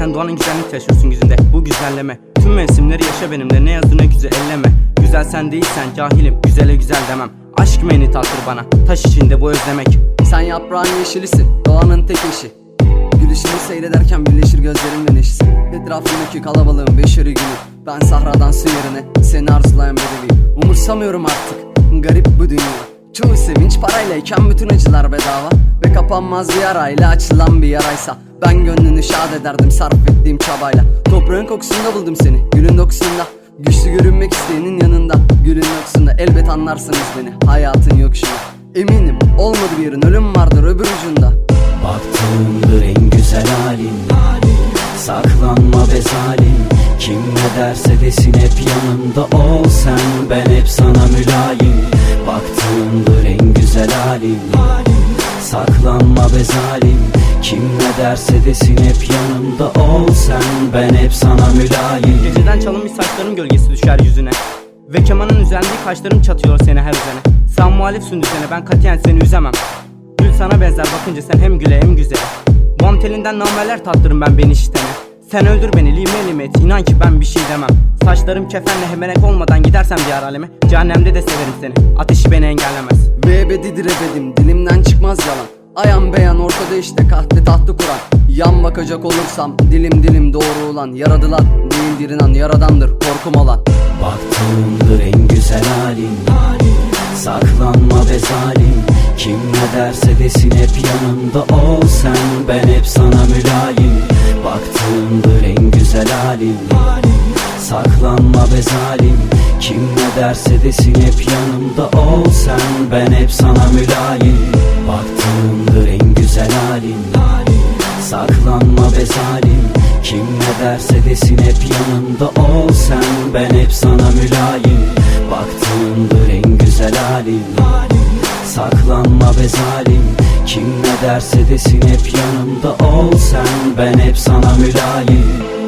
Sen doğanın güzellik taşıyorsun yüzünde. Bu güzelleme. Tüm mevsimleri yaşa benimle. Ne yazı ne güzel elleme. Güzel sen değilsen cahilim. Güzele güzel demem. Aşk meni tattır bana? Taş içinde bu özlemek. Sen yaprağın yeşilisin, doğanın tek eşi. Gülüşünü seyrederken birleşir gözlerimle neşesi. Etrafındaki kalabalığın beşeri günü. Ben sahradan su yerine seni arzulayan bedeviyim Umursamıyorum artık, garip bu dünya. Çoğu sevinç paraylayken bütün acılar bedava Ve kapanmaz yarayla açılan bir yaraysa. Ben gönlünü şad ederdim sarf ettiğim çabayla. Toprağın kokusunda buldum seni, gülün dokusunda. Güçlü görünmek isteyenin yanında Gülün yoksunda elbet anlarsınız beni Hayatın yokuşunda. Eminim olmadı bir yerin ölüm vardır öbür ucunda. Baktığımdır en güzel halin Saklanma be zalim. Kim ne derse desin hep yanımda ol sen Ben hep sana mülayim. Baktığımdır en güzel halin Saklanma be zalim. Kim ne derse desin hep yanımda ol sen. Ben hep sana mülayim. Geceden çalınmış saçların gölgesi düşer yüzüne. Ve kemanın üzendiği kaşlarım çatıyor seni her üzene Sen muhalifsin düzene ben katiyen seni üzemem. Gül sana benzer bakınca sen hem güle hem güzel Vam telinden nameler tattırım ben beni işitene Sen öldür beni lime lime et. İnan ki ben bir şey demem. Saçlarım kefenle hemenek olmadan gidersem diğer aleme Cehennemde de severim seni. Ateşi beni engellemez. Ve ebedidir ebedim dilimden çıkmaz yalan. Ayan beyan ortada işte kahve tahtı kuran. Yan bakacak olursam dilim dilim doğru olan. Yaradılan değildir inan yaradandır korkum olan. Baktığımdır en güzel halin Saklanma be zalim. Kim ne derse desin hep yanımda ol sen. Ben hep sana mülayim Baktığımdır en güzel halin Saklanma be zalim. Kim ne derse desin hep yanımda ol sen. Ben hep sana mülayim. Baktığımdır en güzel halin Saklanma be zalim. Kim ne derse desin hep yanımda ol sen. Ben hep sana mülayim. Baktığımdır en güzel halin Saklanma be zalim. Kim ne derse desin hep yanımda ol sen. Ben hep sana mülayim